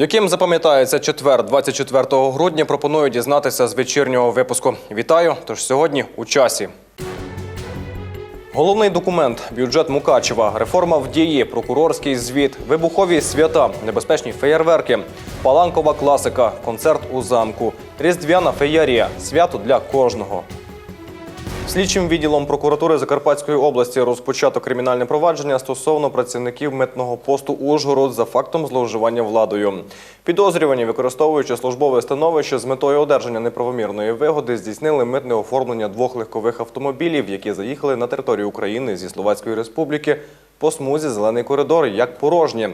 Яким запам'ятається четвер, 24 грудня, пропоную дізнатися з вечірнього випуску. Вітаю! Тож сьогодні у часі. Головний документ бюджет Мукачева, реформа в дії, прокурорський звіт, вибухові свята, небезпечні феєрверки, паланкова класика, концерт у замку, різдвяна феєрія, свято для кожного. Слідчим відділом прокуратури Закарпатської області розпочато кримінальне провадження стосовно працівників митного посту Ужгород за фактом зловживання владою. Підозрювані, використовуючи службове становище з метою одержання неправомірної вигоди, здійснили митне оформлення двох легкових автомобілів, які заїхали на територію України зі Словацької Республіки по смузі зелений коридор як порожні.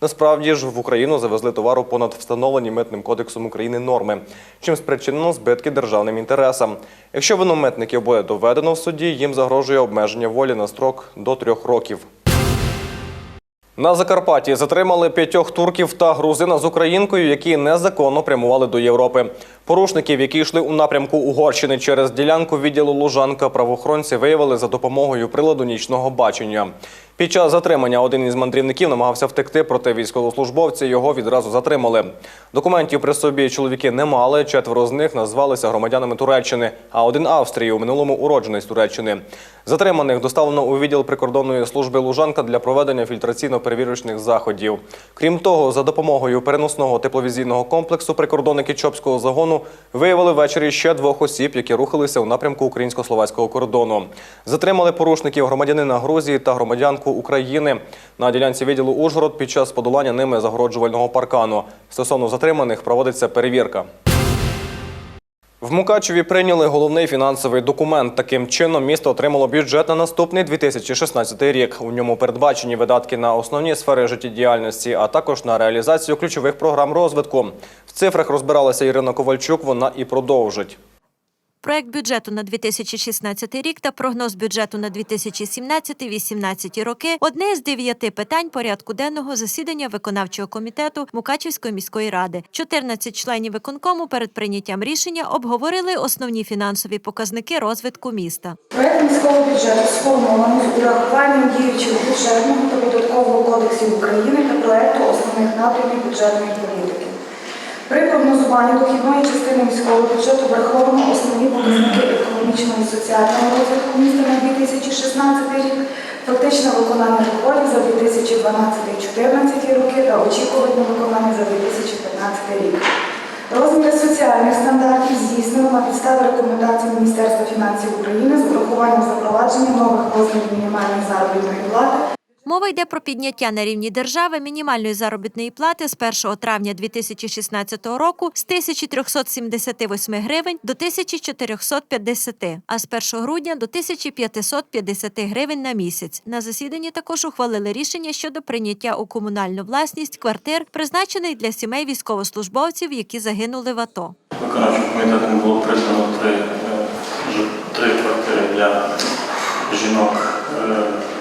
Насправді ж в Україну завезли товару понад встановлені митним кодексом України норми, чим спричинено збитки державним інтересам. Якщо вину митників буде доведено в суді, їм загрожує обмеження волі на строк до трьох років. На Закарпатті затримали п'ятьох турків та грузина з українкою, які незаконно прямували до Європи. Порушників, які йшли у напрямку Угорщини через ділянку відділу Лужанка, правоохоронці виявили за допомогою приладу нічного бачення. Під час затримання один із мандрівників намагався втекти, проте військовослужбовці його відразу затримали. Документів при собі чоловіки не мали. Четверо з них назвалися громадянами Туреччини, а один Австрії у минулому уродженець Туреччини. Затриманих доставлено у відділ прикордонної служби Лужанка для проведення фільтраційно-перевірочних заходів. Крім того, за допомогою переносного тепловізійного комплексу прикордонники Чопського загону виявили ввечері ще двох осіб, які рухалися у напрямку українсько-словацького кордону. Затримали порушників громадянина Грузії та громадянку України на ділянці відділу Ужгород під час подолання ними загороджувального паркану. Стосовно затриманих проводиться перевірка. В Мукачеві прийняли головний фінансовий документ. Таким чином, місто отримало бюджет на наступний 2016 рік. У ньому передбачені видатки на основні сфери життєдіяльності, а також на реалізацію ключових програм розвитку. В цифрах розбиралася Ірина Ковальчук. Вона і продовжить. Проект бюджету на 2016 рік та прогноз бюджету на 2017-2018 роки одне з дев'яти питань порядку денного засідання виконавчого комітету Мукачівської міської ради. 14 членів виконкому перед прийняттям рішення обговорили основні фінансові показники розвитку міста. Проект міського бюджету сформовано з урахуванням діючого бюджетного та податкового кодексів України та проекту основних напрямів бюджетної політики. При прогнозуванні дохідної частини міського бюджету враховано основні показники економічного і соціального розвитку міста на 2016 рік, фактичне виконання доходів за 2012-2014 роки та очікуване виконання за 2015 рік. Розміри соціальних стандартів здійснено на підставі рекомендацій Міністерства фінансів України з урахуванням запровадження нових розмірів мінімальної заробітної плати Мова йде про підняття на рівні держави мінімальної заробітної плати з 1 травня 2016 року з 1378 гривень до 1450, а з 1 грудня до 1550 гривень на місяць. На засіданні також ухвалили рішення щодо прийняття у комунальну власність квартир, призначених для сімей військовослужбовців, які загинули в АТО. Виконавчим комітетом було признано три, е, три квартири для жінок, е,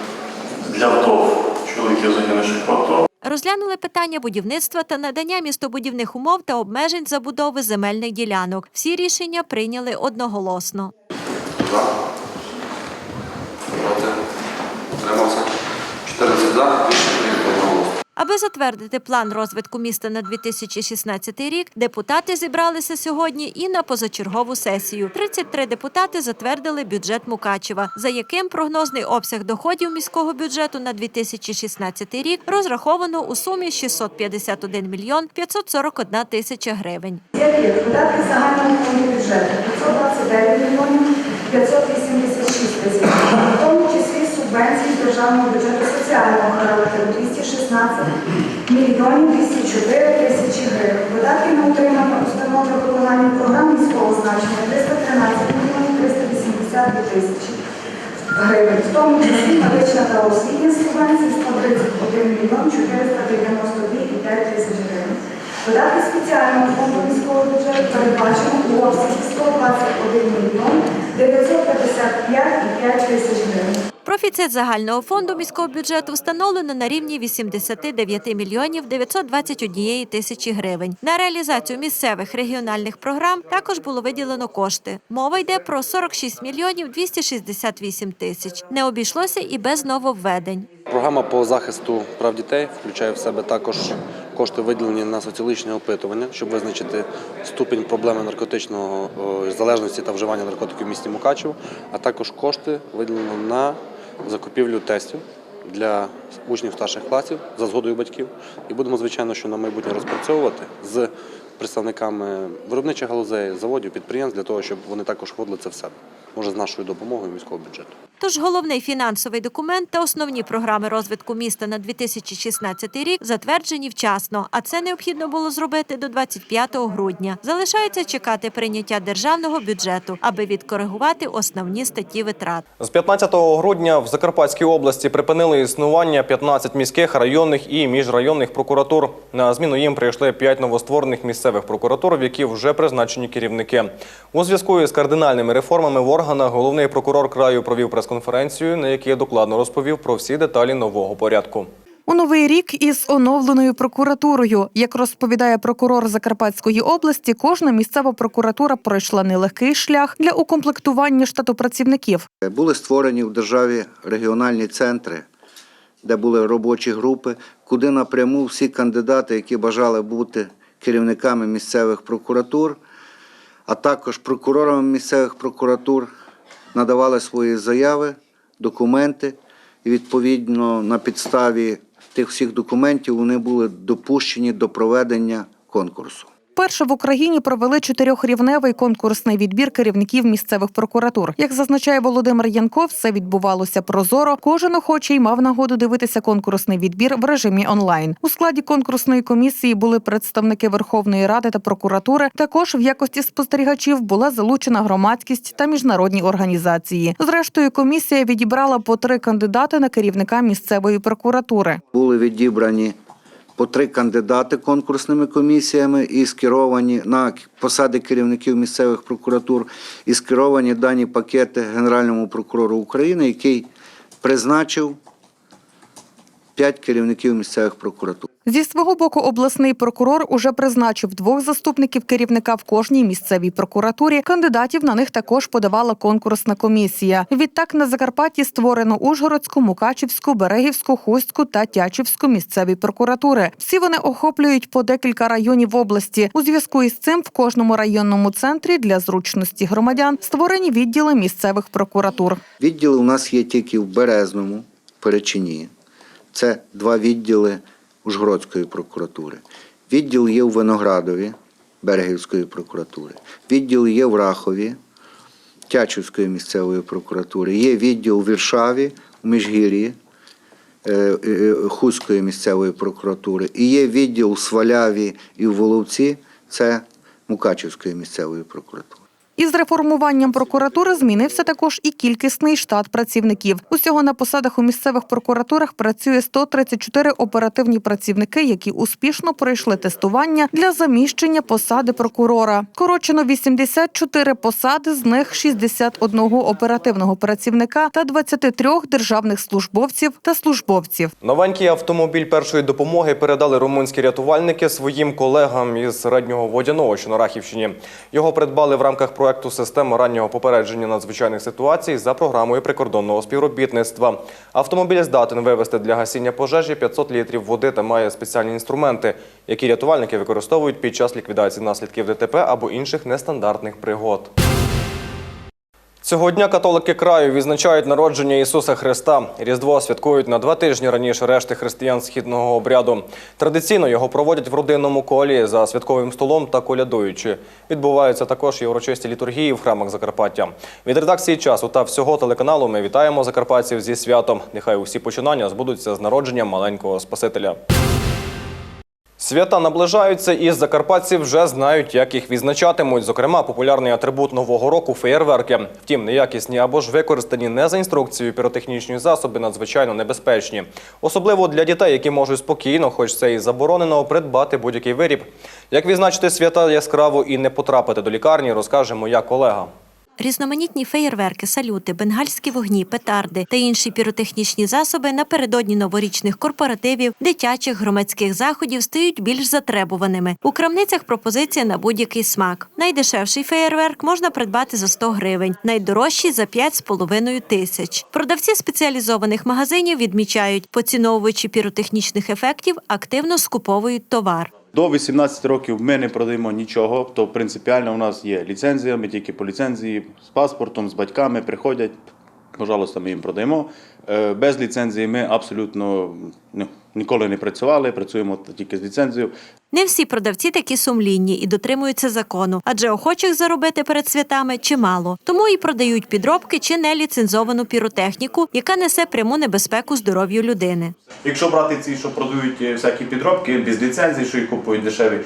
для вдов чоловіків загинувших в АТО. Розглянули питання будівництва та надання містобудівних умов та обмежень забудови земельних ділянок. Всі рішення прийняли одноголосно. За. Проти. Утримався. 14 за. Аби затвердити план розвитку міста на 2016 рік, депутати зібралися сьогодні і на позачергову сесію. 33 депутати затвердили бюджет Мукачева, за яким прогнозний обсяг доходів міського бюджету на 2016 рік розраховано у сумі 651 мільйон 541 тисяча гривень. Які видатки загального бюджету 529 мільйонів 586 тисяч, субвенції з державного бюджету соціального характеру 216 мільйонів 204 тисячі гривень. Видатки на утримання установи виконання програм міського значення 313 мільйонів 382 тисячі гривень, в тому числі медична та освітня субвенції 131 мільйон 492,5 тисяч гривень. Видатки спеціального фонду міського бюджету передбачено у обсязі 121 мільйон 955,5 тисяч гривень. Профіцит загального фонду міського бюджету встановлено на рівні 89 мільйонів 921 тисячі гривень. На реалізацію місцевих регіональних програм також було виділено кошти. Мова йде про 46 мільйонів 268 тисяч. Не обійшлося і без нововведень. Програма по захисту прав дітей включає в себе також кошти виділені на соціологічне опитування, щоб визначити ступінь проблеми наркотичного залежності та вживання наркотиків в місті Мукачево, а також кошти виділено на закупівлю тестів для учнів старших класів за згодою батьків. І будемо, звичайно, що на майбутнє розпрацьовувати з представниками виробничих галузей, заводів, підприємств для того, щоб вони також вводили це в себе. Може, з нашою допомогою міського бюджету. Тож головний фінансовий документ та основні програми розвитку міста на 2016 рік затверджені вчасно, а це необхідно було зробити до 25 грудня. Залишається чекати прийняття державного бюджету, аби відкоригувати основні статті витрат. З 15 грудня в Закарпатській області припинили існування 15 міських, районних і міжрайонних прокуратур. На зміну їм прийшли 5 новостворених місцевих прокуратур, в які вже призначені керівники. У зв'язку із кардинальними реформами в органах головний прокурор краю провів прес-конференцію, на якій докладно розповів про всі деталі нового порядку. У новий рік із оновленою прокуратурою, як розповідає прокурор Закарпатської області, кожна місцева прокуратура пройшла нелегкий шлях для укомплектування штату працівників. Були створені в державі регіональні центри, де були робочі групи, куди напряму всі кандидати, які бажали бути керівниками місцевих прокуратур, а також прокурорам місцевих прокуратур, надавали свої заяви, документи, і відповідно на підставі тих всіх документів вони були допущені до проведення конкурсу. Перше в Україні провели чотирьохрівневий конкурсний відбір керівників місцевих прокуратур. Як зазначає Володимир Янков, все відбувалося прозоро. Кожен охочий мав нагоду дивитися конкурсний відбір в режимі онлайн. У складі конкурсної комісії були представники Верховної Ради та прокуратури. Також в якості спостерігачів була залучена громадськість та міжнародні організації. Зрештою, комісія відібрала по три кандидати на керівника місцевої прокуратури. були відібрані по три кандидати конкурсними комісіями і скеровані на посади керівників місцевих прокуратур і скеровані дані пакети Генеральному прокурору України, який призначив п'ять керівників місцевих прокуратур. Зі свого боку, обласний прокурор уже призначив двох заступників керівника в кожній місцевій прокуратурі. Кандидатів на них також подавала конкурсна комісія. Відтак на Закарпатті створено Ужгородську, Мукачівську, Берегівську, Хустську та Тячівську місцеві прокуратури. Всі вони охоплюють по декілька районів області. У зв'язку із цим в кожному районному центрі для зручності громадян створені відділи місцевих прокуратур. Відділи у нас є тільки в Березному, Перечині. Це два відділи Ужгородської прокуратури. Відділ є у Виноградові Берегівської прокуратури. Відділ є в Рахові Тячівської місцевої прокуратури. Є відділ у Віршаві у Міжгір'ї е, е, Хуської місцевої прокуратури. І є відділ у Сваляві і в Воловці. Це Мукачівської місцевої прокуратури. Із реформуванням прокуратури змінився також і кількісний штат працівників. Усього на посадах у місцевих прокуратурах працює 134 оперативні працівники, які успішно пройшли тестування для заміщення посади прокурора. Скорочено 84 посади, з них 61 оперативного працівника та 23 державних службовців та службовців. Новенький автомобіль першої допомоги передали румунські рятувальники своїм колегам із середнього водяного, що на Рахівщині. Його придбали в рамках проекту системи раннього попередження надзвичайних ситуацій за програмою прикордонного співробітництва. Автомобіль здатен вивезти для гасіння пожежі 500 літрів води та має спеціальні інструменти, які рятувальники використовують під час ліквідації наслідків ДТП або інших нестандартних пригод. Цього дня католики краю відзначають народження Ісуса Христа. Різдво святкують на два тижні раніше решти християн східного обряду. Традиційно його проводять в родинному колі за святковим столом та колядуючи. Відбуваються також і урочисті літургії в храмах Закарпаття. Від редакції часу та всього телеканалу ми вітаємо закарпатців зі святом. Нехай усі починання збудуться з народженням маленького Спасителя. Свята наближаються, і закарпатці вже знають, як їх відзначатимуть. Зокрема, популярний атрибут нового року феєрверки. Втім, неякісні або ж використані не за інструкцією піротехнічні засоби надзвичайно небезпечні. Особливо для дітей, які можуть спокійно, хоч це і заборонено, придбати будь-який виріб. Як відзначити свята яскраво і не потрапити до лікарні, розкаже моя колега. Різноманітні феєрверки, салюти, бенгальські вогні, петарди та інші піротехнічні засоби напередодні новорічних корпоративів, дитячих громадських заходів стають більш затребуваними. У крамницях пропозиція на будь-який смак. Найдешевший феєрверк можна придбати за 100 гривень, найдорожчий за 5,5 тисяч. Продавці спеціалізованих магазинів відмічають, поціновувачі піротехнічних ефектів активно скуповують товар. До 18 років ми не продаємо нічого, то принципіально у нас є ліцензія, ми тільки по ліцензії з паспортом, з батьками приходять, пожалуйста, ми їм продаємо. Е, Без ліцензії ми абсолютно ну, ніколи не працювали, працюємо тільки з ліцензією. Не всі продавці такі сумлінні і дотримуються закону, адже охочих заробити перед святами чимало. Тому і продають підробки чи неліцензовану піротехніку, яка несе пряму небезпеку здоров'ю людини. Якщо брати ці, що продають е, всякі підробки без ліцензії, що їх купують дешеві,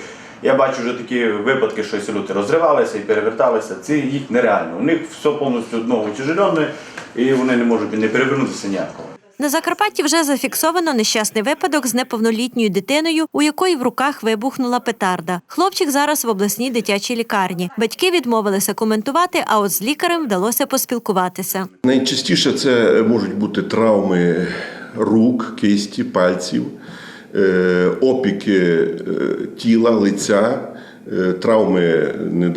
я бачу вже такі випадки, що салюти розривалися і переверталися. Це їх нереально. У них все повністю дно утяжелене, і вони не можуть не перевернутися ніякого. На Закарпатті вже зафіксовано нещасний випадок з неповнолітньою дитиною, у якої в руках вибухнула петарда. Хлопчик зараз в обласній дитячій лікарні. Батьки відмовилися коментувати, а от з лікарем вдалося поспілкуватися. Найчастіше це можуть бути травми рук, кисті, пальців, е, опіки е, тіла, лиця, е, травми не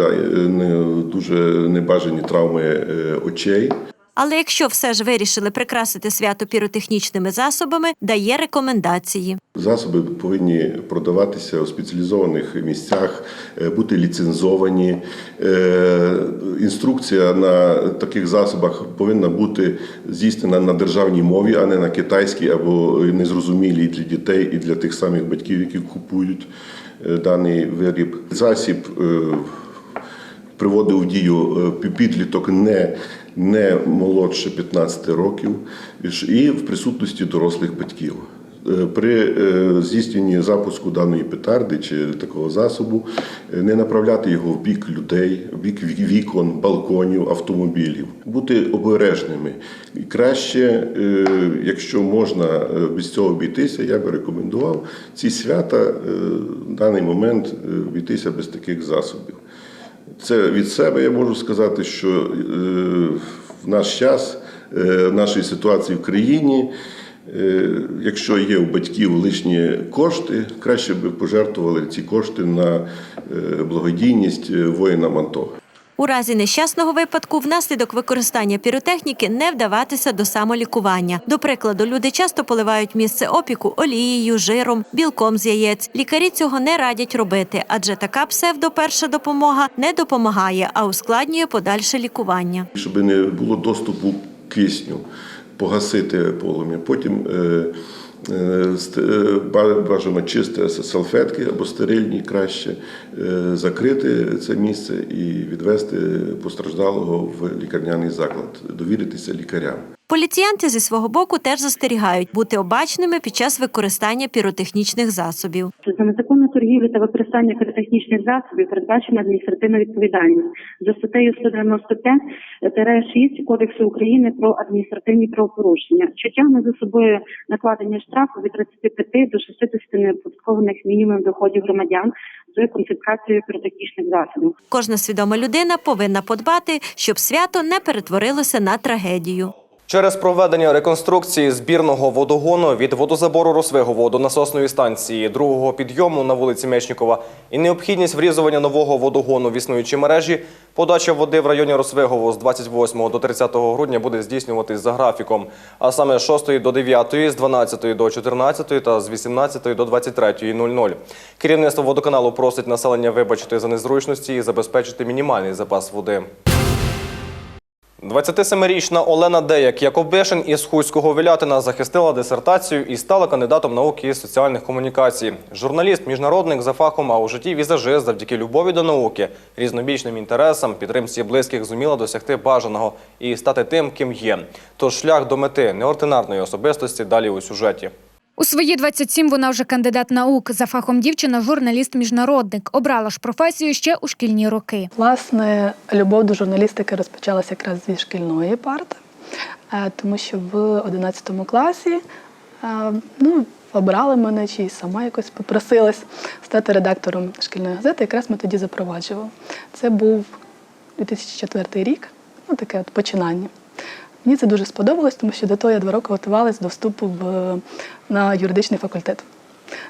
дуже небажані травми очей. Але якщо все ж вирішили прикрасити свято піротехнічними засобами, дає рекомендації. Засоби повинні продаватися у спеціалізованих місцях, е, бути ліцензовані. Е, Інструкція на таких засобах повинна бути здійснена на державній мові, а не на китайській або незрозумілій для дітей і для тих самих батьків, які купують е, даний виріб. Засіб приводив в дію підліток не, не молодше 15 років і в присутності дорослих батьків. Е, При е, здійсненні запуску даної петарди чи такого засобу е, не направляти його в бік людей, в бік вікон, балконів, автомобілів, бути обережними. І краще, якщо можна без цього обійтися, я би рекомендував ці свята в даний момент обійтися без таких засобів. Це від себе я можу сказати, що е, в наш час, е, в нашій ситуації в країні, е, якщо є у батьків лишні кошти, краще би пожертвували ці кошти на благодійність воїнам АТО. У разі нещасного випадку, внаслідок використання піротехніки, не вдаватися до самолікування. До прикладу, люди часто поливають місце опіку олією, жиром, білком з яєць. Лікарі цього не радять робити, адже така псевдоперша допомога не допомагає, а ускладнює подальше лікування. щоб не було доступу кисню, погасити полум'я. Потім е, бажано чисте салфетки або стерильні краще, е, закрити це місце і відвести постраждалого в лікарняний заклад, довіритися лікарям. Поліціянти зі свого боку теж застерігають бути обачними під час використання піротехнічних засобів. За незаконну торгівлю та використання піротехнічних засобів передбачена адміністративна відповідальність за статтею 195-6 Кодексу України про адміністративні правопорушення, що тягне за собою накладення штрафу від 35 до 60 неоподаткованих мінімумів доходів громадян з конфіскацією піротехнічних засобів. Кожна свідома людина повинна подбати, щоб свято не перетворилося на трагедію. Через проведення реконструкції збірного водогону від водозабору Росвигово до насосної станції другого підйому на вулиці Мечнікова і необхідність врізування нового водогону в існуючі мережі, подача води в районі Росвигово з 28 до 30 грудня буде здійснюватись за графіком, а саме з 6 до 9, з 12 до 14 та з 18 до 23.00. Керівництво водоканалу просить населення вибачити за незручності і забезпечити мінімальний запас води. 27-річна Олена Деяк Якобишин із Хуського Вілятина захистила дисертацію і стала кандидатом наук із соціальних комунікацій. Журналіст, міжнародник за фахом, а у житті візажист завдяки любові до науки, різнобічним інтересам, підтримці близьких зуміла досягти бажаного і стати тим, ким є. Тож шлях до мети неординарної особистості далі у сюжеті. У свої 27 вона вже кандидат наук. За фахом дівчина журналіст-міжнародник. Обрала ж професію ще у шкільні роки. Власне, любов до журналістики розпочалася якраз зі шкільної парти, е, тому що в 11 класі е, ну, обрали мене чи сама якось попросилась стати редактором шкільної газети. Якраз ми тоді запроваджували. Це був 2004 рік. ну, таке от починання. Мені це дуже сподобалось, тому що до того я два роки готувалась до вступу в, на юридичний факультет.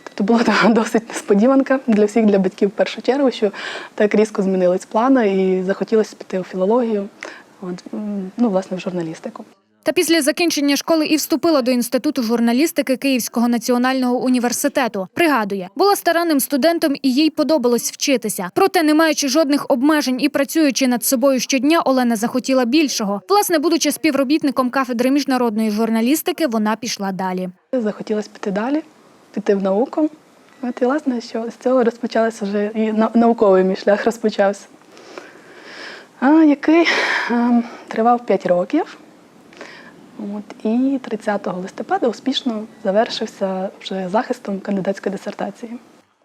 Тобто була така досить несподіванка для всіх, для батьків в першу чергу, що так різко змінились плани і захотілося піти у філологію, от, ну, власне, в журналістику. Та після закінчення школи і вступила до інституту журналістики Київського національного університету. Пригадує, була старанним студентом і їй подобалось вчитися. Проте, не маючи жодних обмежень і працюючи над собою щодня, Олена захотіла більшого. Власне, будучи співробітником кафедри міжнародної журналістики, вона пішла далі. Захотілося піти далі, піти в науку. От і власне, що з цього розпочався вже і нау- науковий мій шлях розпочався, який ем, тривав 5 років. От, і 30 листопада успішно завершився вже захистом кандидатської дисертації.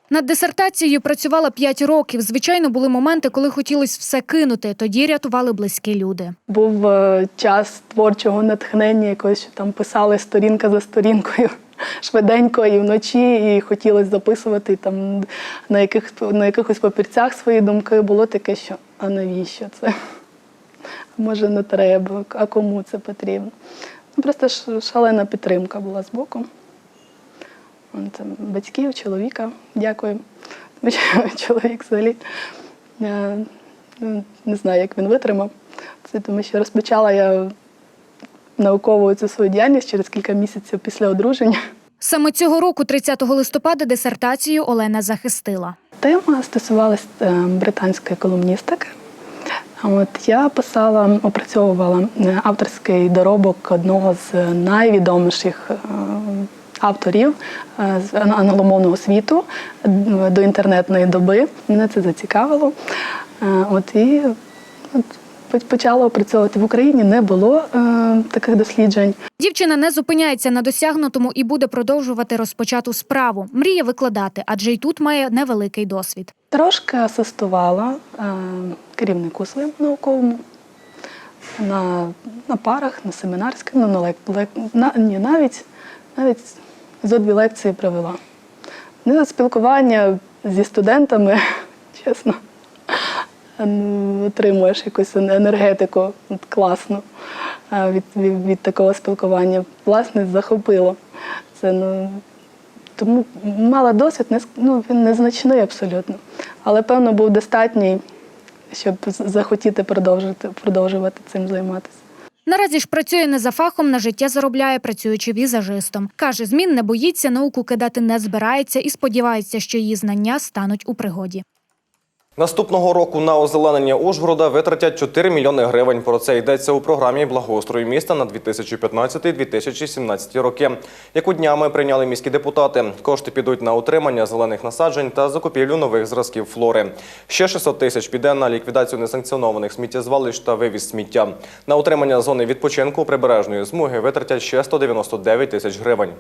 Над дисертацією працювала 5 років. Звичайно, були моменти, коли хотілося все кинути. Тоді рятували близькі люди. Був е, час творчого натхнення, якось що там писали сторінка за сторінкою швиденько і вночі, і хотілося записувати там на, яких, на якихось папірцях свої думки. Було таке, що а навіщо це? Може, не треба, а кому це потрібно? Ну, просто шалена підтримка була з боку. Там, батьків, чоловіка, дякую. Чоловік взагалі е, ну, не знаю, як він витримав. Це тому що розпочала я наукову цю свою діяльність через кілька місяців після одруження. Саме цього року, 30 листопада, дисертацію Олена захистила. Тема стосувалась е, британської колумністики. От я писала, опрацьовувала е, авторський доробок одного з найвідоміших е, авторів е, з ан- англомовного світу до інтернетної доби. Мене це зацікавило. От і от, почала опрацьовувати в Україні. Не було е, таких досліджень. Дівчина не зупиняється на досягнутому і буде продовжувати розпочату справу. Мріє викладати, адже й тут має невеликий досвід. Трошки асистувала е, керівнику своєму науковому на, на парах, на семінарських, ну, на, лек, лек, на, ні, навіть, навіть зо дві лекції провела. Ну, спілкування зі студентами, чесно, отримуєш якусь енергетику класну від, від, від такого спілкування. Власне, захопило. Це, ну, тому мала досвід, не, ну, він незначний абсолютно. Але, певно, був достатній, щоб захотіти продовжити, продовжувати цим займатися. Наразі ж працює не за фахом, на життя заробляє, працюючи візажистом. Каже, змін не боїться, науку кидати не збирається і сподівається, що її знання стануть у пригоді. Наступного року на озеленення Ужгорода витратять 4 мільйони гривень. Про це йдеться у програмі благоустрою міста на 2015-2017 роки, яку днями прийняли міські депутати. Кошти підуть на утримання зелених насаджень та закупівлю нових зразків флори. Ще 600 тисяч піде на ліквідацію несанкціонованих сміттєзвалищ та вивіз сміття. На утримання зони відпочинку прибережної смуги витратять ще 199 тисяч гривень.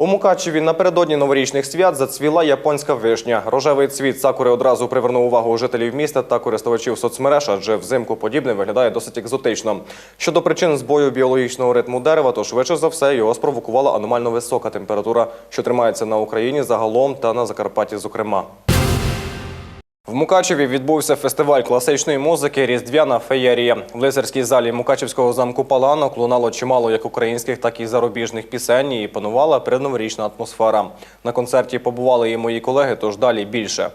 У Мукачеві напередодні новорічних свят зацвіла японська вишня. Рожевий цвіт сакури одразу привернув увагу жителів міста та користувачів соцмереж, адже взимку подібне виглядає досить екзотично. Щодо причин збою біологічного ритму дерева, то швидше за все його спровокувала аномально висока температура, що тримається на Україні загалом та на Закарпатті зокрема. В Мукачеві відбувся фестиваль класичної музики Різдвяна феєрія. В лицарській залі Мукачевського замку Паланок лунало чимало як українських, так і зарубіжних пісень і панувала передноворічна атмосфера. На концерті побували і мої колеги, тож далі більше.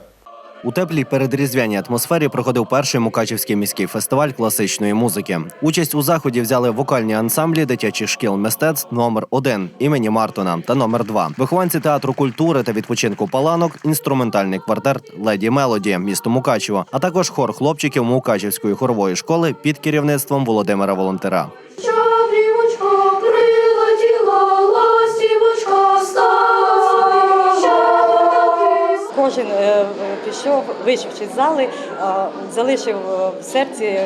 У теплій передріздвяній атмосфері проходив перший Мукачівський міський фестиваль класичної музики. Участь у заході взяли вокальні ансамблі дитячих шкіл мистецтв номер 1 імені Мартона та номер 2 вихованці театру культури та відпочинку Паланок, інструментальний квартет Леді Мелоді місто Мукачево, а також хор хлопчиків Мукачівської хорової школи під керівництвом Володимира Волонтера. Кожен пішов, вийшовши з зали, е, залишив е, в серці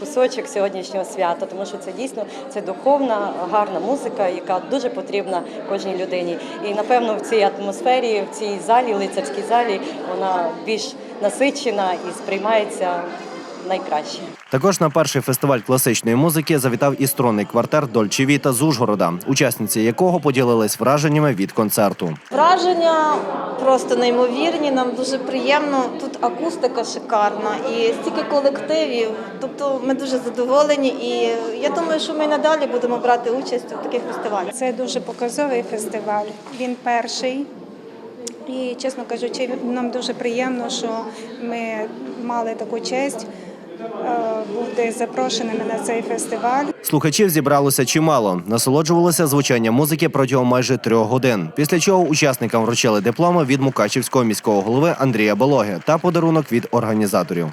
кусочок сьогоднішнього свята, тому що це дійсно це духовна, гарна музика, яка дуже потрібна кожній людині. І напевно в цій атмосфері, в цій залі, лицарській залі, вона більш насичена і сприймається найкраще. Також на перший фестиваль класичної музики завітав і струнний квартет Дольче Віта з Ужгорода, учасниці якого поділились враженнями від концерту. Враження просто неймовірні. Нам дуже приємно. Тут акустика шикарна і стільки колективів. Тобто ми дуже задоволені. І я думаю, що ми надалі будемо брати участь у таких фестивалях. Це дуже показовий фестиваль. Він перший. І, чесно кажучи, нам дуже приємно, що ми мали таку честь бути запрошеними на цей фестиваль. Слухачів зібралося чимало. Насолоджувалися звучання музики протягом майже трьох годин. Після чого учасникам вручили дипломи від Мукачівського міського голови Андрія Балоги та подарунок від організаторів.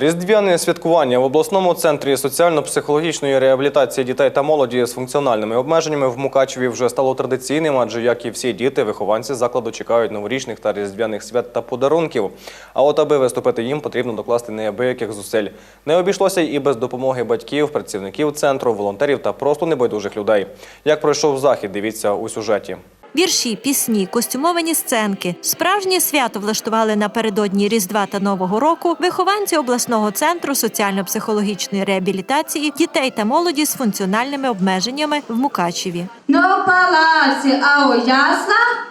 Різдвяне святкування в обласному центрі соціально-психологічної реабілітації дітей та молоді з функціональними обмеженнями в Мукачеві вже стало традиційним, адже як і всі діти, вихованці закладу чекають новорічних та різдвяних свят та подарунків. А от аби виступити їм, потрібно докласти неабияких зусиль. Не обійшлося і без допомоги батьків, працівників центру, волонтерів та просто небайдужих людей. Як пройшов захід, дивіться у сюжеті. Вірші, пісні, костюмовані сценки. Справжнє свято влаштували напередодні Різдва та Нового року вихованці обласного центру соціально-психологічної реабілітації дітей та молоді з функціональними обмеженнями в Мукачеві. Но палаці, а у яслах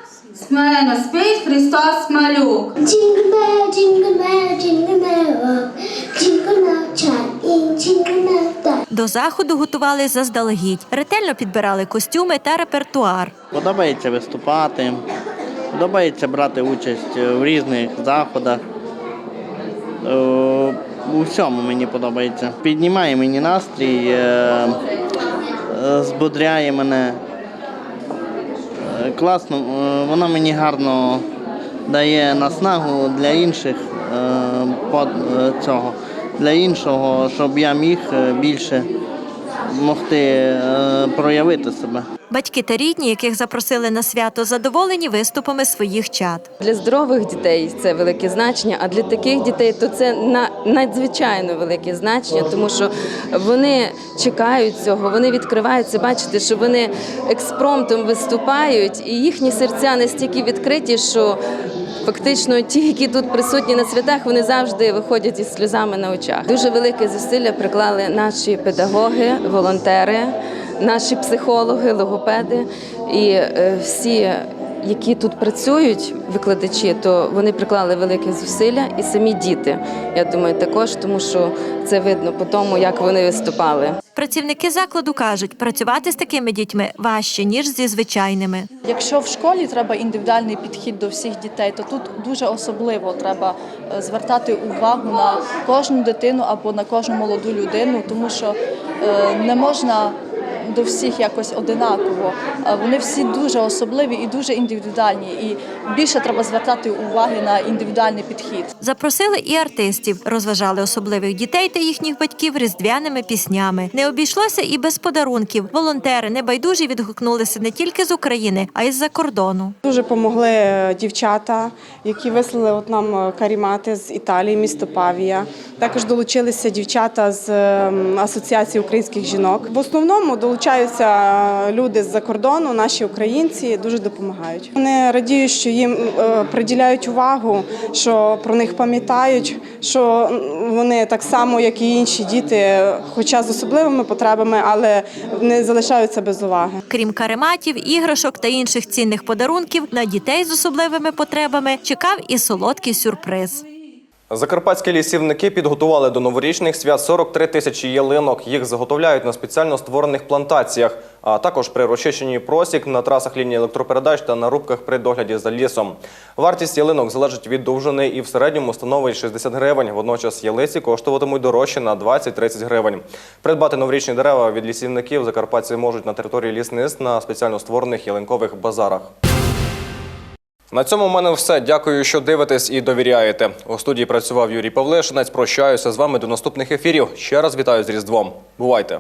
смирено спить Христос малюк. Jingle bell, jingle bell, jingle bell. Jingle bell До заходу готували заздалегідь, ретельно підбирали костюми та репертуар. Подобається виступати, подобається брати участь в різних заходах. Е, У всьому мені подобається. Піднімає мені настрій, е, е, збодряє мене. Класно, вона мені гарно дає наснагу для інших под- цього, для іншого, щоб я міг е, більше могти е, проявити себе. Батьки та рідні, яких запросили на свято, задоволені виступами своїх чад. Для здорових дітей це велике значення, а для таких дітей то це на надзвичайно велике значення, тому що вони чекають цього, вони відкриваються. Бачите, що вони експромтом виступають, і їхні серця настільки відкриті, що фактично ті, які тут присутні на святах, вони завжди виходять із сльозами на очах. Дуже велике зусилля приклали наші педагоги, волонтери, наші психологи, логопеди і е, всі які тут працюють, викладачі, то вони приклали велике зусилля, і самі діти. Я думаю, також, тому що це видно по тому, як вони виступали. Працівники закладу кажуть, працювати з такими дітьми важче ніж зі звичайними. Якщо в школі треба індивідуальний підхід до всіх дітей, то тут дуже особливо треба е, звертати увагу на кожну дитину або на кожну молоду людину, тому що е, не можна до всіх якось одинаково. Вони всі дуже особливі і дуже індивідуальні. І більше треба звертати уваги на індивідуальний підхід. Запросили і артистів, розважали особливих дітей та їхніх батьків різдвяними піснями. Не обійшлося і без подарунків. Волонтери небайдужі відгукнулися не тільки з України, а й з-за кордону. Дуже допомогли е, дівчата, які вислали от нам е, карімати з Італії, місто Павія. Також долучилися дівчата з ем, Асоціації українських жінок. В основному долучаються е, люди з-за кордону, наші українці дуже допомагають. Вони радіють, що їм е, приділяють увагу, що про них пам'ятають, що вони так само, як і інші діти, хоча з особливими потребами, але не залишаються без уваги. Крім карематів, іграшок та інших цінних подарунків, на дітей з особливими потребами чекав і солодкий сюрприз. Закарпатські лісівники підготували до новорічних свят 43 тисячі ялинок. Їх заготовляють на спеціально створених плантаціях, а також при розчищенні просік на трасах лінії електропередач та на рубках при догляді за лісом. Вартість ялинок залежить від довжини і в середньому становить 60 гривень. Водночас ялиці коштуватимуть дорожче на 20-30 гривень. Придбати новорічні дерева від лісівників закарпатці можуть на території лісниць на спеціально створених ялинкових базарах. На цьому в мене все. Дякую, що дивитесь і довіряєте. У студії працював Юрій Павлишинець. Прощаюся з вами до наступних ефірів. Ще раз вітаю з Різдвом. Бувайте!